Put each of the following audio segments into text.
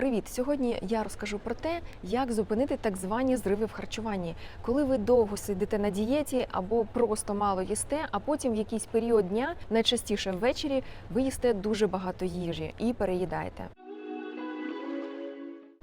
Привіт! Сьогодні я розкажу про те, як зупинити так звані зриви в харчуванні, коли ви довго сидите на дієті або просто мало їсте, а потім в якийсь період дня, найчастіше ввечері, ви їсте дуже багато їжі і переїдаєте.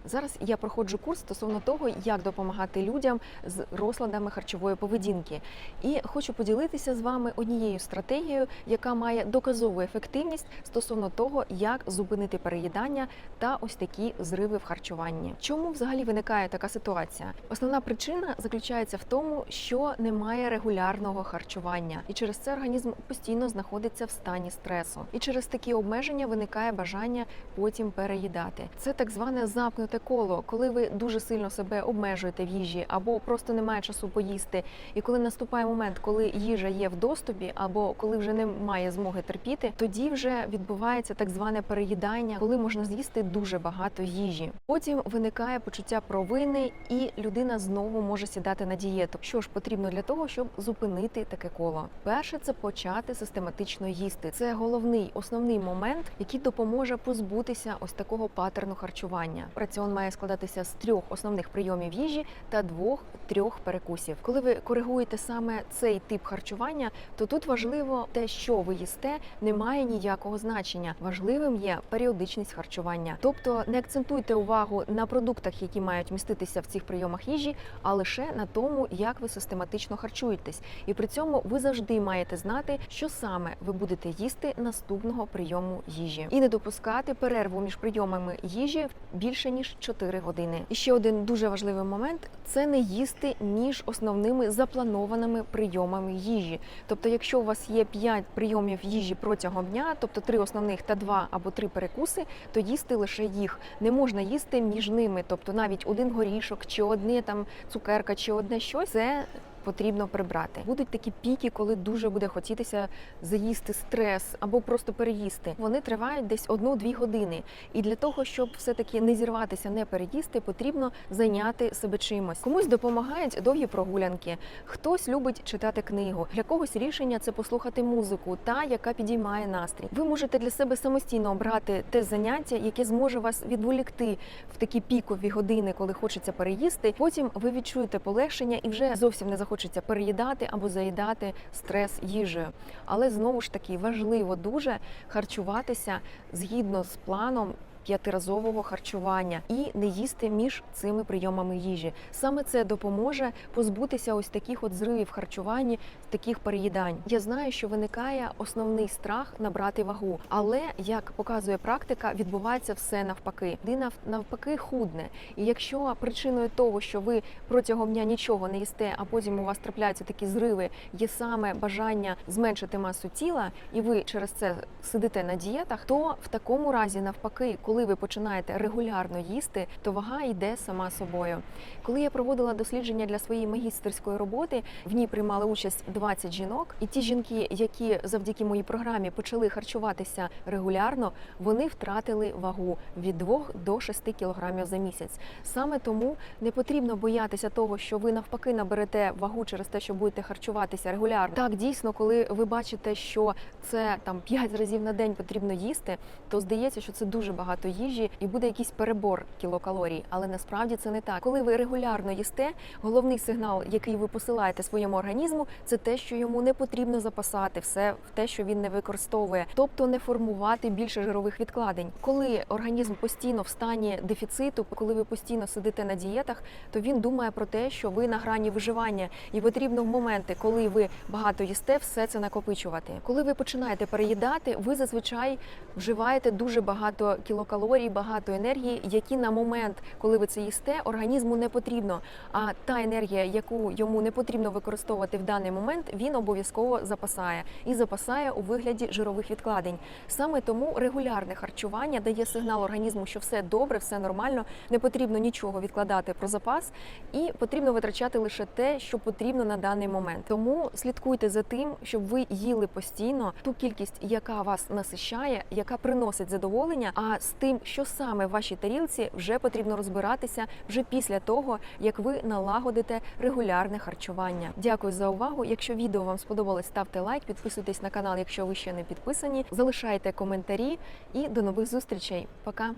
Зараз я проходжу курс стосовно того, як допомагати людям з розладами харчової поведінки. І хочу поділитися з вами однією стратегією, яка має доказову ефективність стосовно того, як зупинити переїдання та ось такі зриви в харчуванні. Чому взагалі виникає така ситуація? Основна причина заключається в тому, що немає регулярного харчування, і через це організм постійно знаходиться в стані стресу. І через такі обмеження виникає бажання потім переїдати. Це так зване замкнуте коло, коли ви дуже сильно себе обмежуєте в їжі або просто немає часу поїсти. І коли наступає момент, коли їжа є в доступі, або коли вже немає змоги терпіти, тоді вже відбувається так зване переїдання, коли можна з'їсти дуже багато їжі. Потім виникає почуття провини, і людина знову може сідати на дієту. Що ж потрібно для того, щоб зупинити таке коло? Перше це почати систематично їсти. Це головний основний момент, який допоможе позбутися ось такого патерну харчування. Раціон має складатися з трьох основних прийомів їжі та двох-трьох перекусів. Коли ви коригуєте саме цей тип харчування, то тут важливо те, що ви їсте, не має ніякого значення. Важливим є періодичність харчування. Тобто не акцентуйте увагу на продуктах, які мають міститися в цих прийомах їжі, а лише на тому, як ви систематично харчуєтесь. І при цьому ви завжди маєте знати, що саме ви будете їсти наступного прийому їжі, і не допускати перерву між прийомами їжі більше ніж 4 години. І ще один дуже важливий момент це не їсти між основними запланованими прийомами їжі. Тобто, якщо у вас є 5 прийомів їжі протягом дня, тобто 3 основних та 2 або 3 перекуси, то їсти лише їх. Не можна їсти між ними, тобто навіть один горішок, чи одне там цукерка, чи одне щось це. Потрібно прибрати. Будуть такі піки, коли дуже буде хотітися заїсти стрес або просто переїсти. Вони тривають десь одну-дві години. І для того, щоб все-таки не зірватися, не переїсти, потрібно зайняти себе чимось. Комусь допомагають довгі прогулянки, хтось любить читати книгу. Для когось рішення це послухати музику, та яка підіймає настрій. Ви можете для себе самостійно обрати те заняття, яке зможе вас відволікти в такі пікові години, коли хочеться переїсти. Потім ви відчуєте полегшення і вже зовсім не захочеться переїдати або заїдати стрес їжею. Але знову ж таки важливо дуже харчуватися згідно з планом. П'ятиразового харчування і не їсти між цими прийомами їжі. Саме це допоможе позбутися ось таких от зривів харчуванні, таких переїдань. Я знаю, що виникає основний страх набрати вагу, але як показує практика, відбувається все навпаки. Людина навпаки худне. І якщо причиною того, що ви протягом дня нічого не їсте, а потім у вас трапляються такі зриви, є саме бажання зменшити масу тіла, і ви через це сидите на дієтах, то в такому разі навпаки, коли ви починаєте регулярно їсти, то вага йде сама собою. Коли я проводила дослідження для своєї магістерської роботи, в ній приймали участь 20 жінок, і ті жінки, які завдяки моїй програмі почали харчуватися регулярно, вони втратили вагу від 2 до 6 кілограмів за місяць. Саме тому не потрібно боятися того, що ви навпаки наберете вагу через те, що будете харчуватися регулярно. Так, дійсно, коли ви бачите, що це там 5 разів на день потрібно їсти, то здається, що це дуже багато їжі і буде якийсь перебор кілокалорій. Але насправді це не так. Коли ви регулярно їсте, головний сигнал, який ви посилаєте своєму організму, це те, що йому не потрібно запасати все в те, що він не використовує, тобто не формувати більше жирових відкладень. Коли організм постійно в стані дефіциту, коли ви постійно сидите на дієтах, то він думає про те, що ви на грані виживання, і потрібно в моменти, коли ви багато їсте, все це накопичувати. Коли ви починаєте переїдати, ви зазвичай вживаєте дуже багато кілокалорій, багато енергії, які на момент, коли ви це їсте, організму не потрібно. А та енергія, яку йому не потрібно використовувати в даний момент, він обов'язково запасає і запасає у вигляді жирових відкладень. Саме тому регулярне харчування дає сигнал організму, що все добре, все нормально, не потрібно нічого відкладати про запас, і потрібно витрачати лише те, що потрібно на даний момент. Тому слідкуйте за тим, щоб ви їли постійно ту кількість, яка вас насищає, яка приносить задоволення. А з тим, що саме в вашій тарілці, вже потрібно розбиратися вже після того, як ви налагодите регулярне харчування. Дякую за увагу. Якщо відео вам сподобалось, ставте лайк, підписуйтесь на канал, якщо ви ще не підписані. Залишайте коментарі і до нових зустрічей. Пока.